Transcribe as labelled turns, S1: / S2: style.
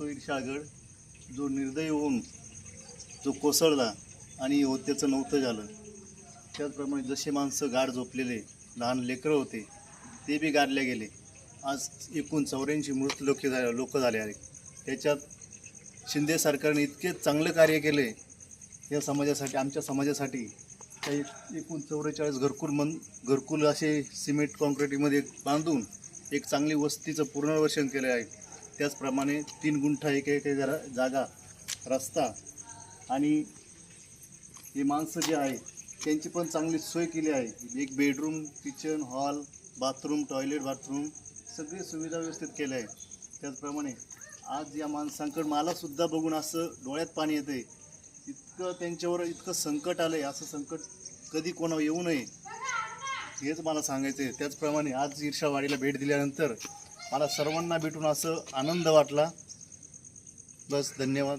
S1: तो ईर्षागड जो निर्दयी होऊन जो कोसळला आणि त्याचं नव्हतं झालं. त्याचप्रमाणे जसे माणसं गाड झोपलेले लहान लेकरं होते ते बी गाडले गेले. आज एकूण चौऱ्याऐंशी मृत लोक झाले लोक झाले आहेत. त्याच्यात शिंदे सरकारने इतके चांगलं कार्य केले या समाजासाठी आमच्या समाजासाठी काही एकूण चौवेचाळीस घरकुल मन घरकुल असे सिमेंट कॉन्क्रिटीमध्ये बांधून एक चांगली वस्तीचं पुनर्वसन केलं आहे. त्याचप्रमाणे तीन गुंठा एक एक जरा जागा रस्ता आणि हे माणसं जे आहे त्यांची पण चांगली सोय केली आहे. एक bedroom kitchen hall bathroom toilet bathroom सगळी सुविधा व्यवस्थित केल्या आहे त्याचप्रमाणे आज या माणसांकडं मलासुद्धा बघून असं डोळ्यात पाणी येतं आहे इतकं त्यांच्यावर इतकं संकट आलं आहे असं संकट कधी कोणावर येऊ नये हेच मला सांगायचं आहे त्याचप्रमाणे आज ईर्षावाडीला भेट दिल्यानंतर मला सर्वांना भेटून असं आनंद वाटला. बस धन्यवाद.